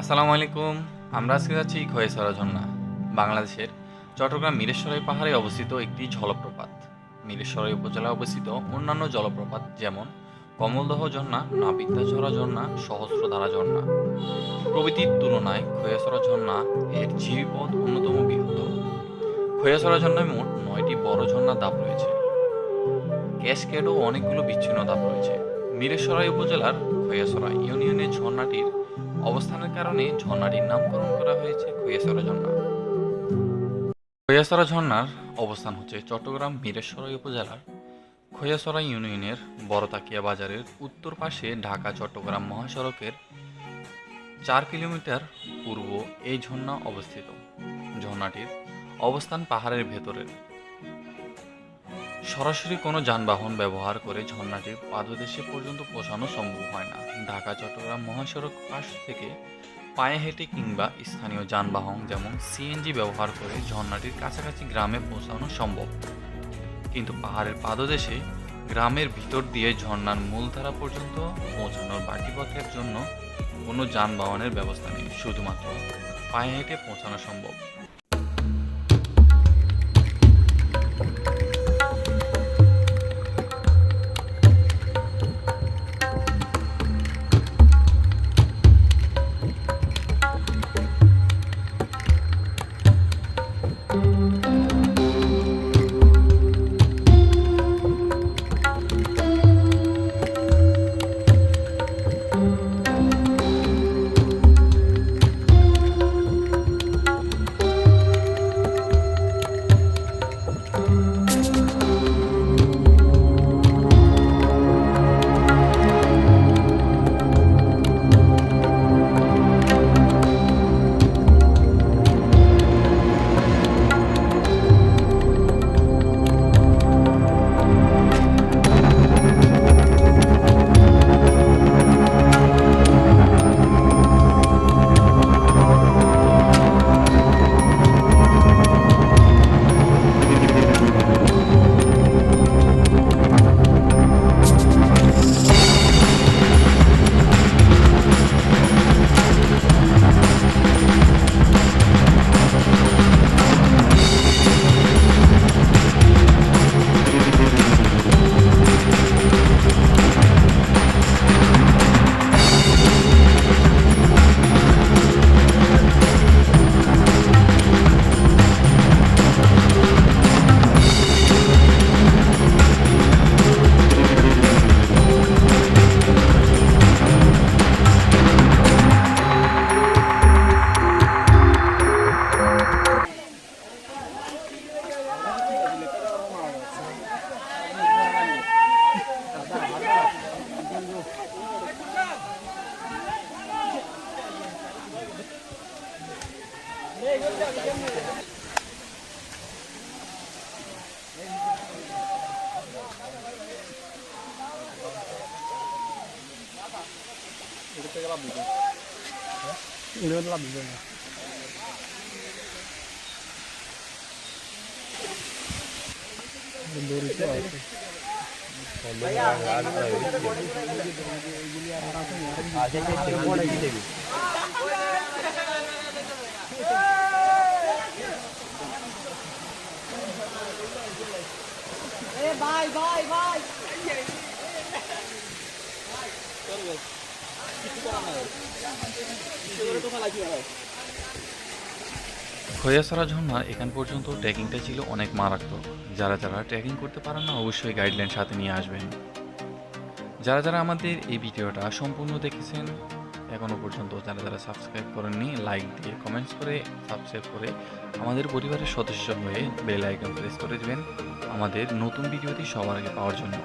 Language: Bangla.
আসসালামু আলাইকুম। আমরা আজকে যাচ্ছি খয়েসরা ঝর্ণা, বাংলাদেশের চট্টগ্রাম মিরেশ্বরাই পাহাড়ে অবস্থিত একটি জলপ্রপাত। মিরেশ্বরাই উপজেলায় অবস্থিত অন্যান্য জলপ্রপাত যেমন কমলদহ ঝর্ণা নাবিদ্যাঝরা ঝর্ণা, সহস্রধারা ঝর্ণা। প্রভৃতির তুলনায় খয়েসরা ঝর্ণা এর ঝিরিপথ অন্যতম বৃহত্তর। খয়েসরা ঝর্ণায় মোট নয়টি বড় ঝর্ণার দাপ রয়েছে। ক্যাসকেডও অনেকগুলো বিচ্ছিন্ন দাপ রয়েছে। মিরেশ্বরাই উপজেলার খৈয়াসরা ইউনিয়নের ঝর্ণাটির অবস্থানের কারণে ঝর্ণাটির নামকরণ করা হয়েছে খৈয়াসরা ঝর্ণা। খৈয়াসরা ঝর্ণার অবস্থান হচ্ছে চট্টগ্রাম মিরেশ্বরাই উপজেলার খৈয়াসরা ইউনিয়নের বড়তাকিয়া বাজারের উত্তর পাশে ঢাকা চট্টগ্রাম মহাসড়কের চার কিলোমিটার পূর্ব এই ঝর্ণা অবস্থিত। ঝর্ণাটির অবস্থান পাহাড়ের ভেতরের। সরাসরি কোনো যানবাহন ব্যবহার করে ঝর্ণাটির পাদদেশে পর্যন্ত পৌঁছানো সম্ভব হয় না। ঢাকা, চট্টগ্রাম, মহাসড়ক পাশ থেকে পায়ে হেঁটে কিংবা স্থানীয় যানবাহন যেমন সিএনজি ব্যবহার করে ঝর্ণাটির কাছাকাছি গ্রামে পৌঁছানো সম্ভব। কিন্তু পাহাড়ের পাদদেশে গ্রামের ভিতর দিয়ে ঝর্ণার মূলধারা পর্যন্ত পৌঁছানোর বাকি পথের জন্য কোনো যানবাহনের ব্যবস্থা নেই, শুধুমাত্র পায়ে হেঁটে পৌঁছানো সম্ভব। 이렇게 가라 물건. 이런 라 물건. 놀이 또 왔어. 아재 대표가 이제 Bye, bye, bye. খৈয়াসরা ঝর্ণার এখান পর্যন্ত ট্রেকিংটা ছিল অনেক মারাত্মক। যারা যারা ট্রেকিং করতে পারেন না, অবশ্যই গাইডলাইন সাথে নিয়ে আসবেন। যারা যারা আমাদের এই ভিডিওটা সম্পূর্ণ দেখেছেন এখনও পর্যন্ত যারা যারা সাবস্ক্রাইব করেননি, লাইক দিয়ে কমেন্টস করে সাবস্ক্রাইব করে আমাদের পরিবারের সদস্য হয়ে বেল আইকন প্রেস করে দেবেন আমাদের নতুন ভিডিওটি সবার আগে পাওয়ার জন্য।